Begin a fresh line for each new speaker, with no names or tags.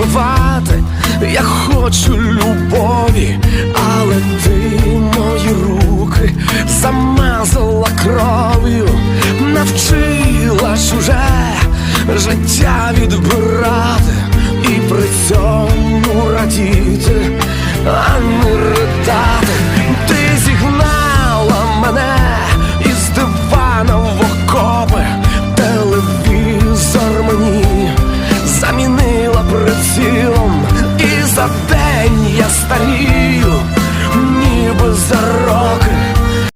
вбивати, я хочу любові, але ти мої руки замазала кров'ю, навчила уже життя відбирати і при цьому радіти, а не ридати. Ти зігнала мене із дивана в окопи, телевізор мені. за день я старію, ніби за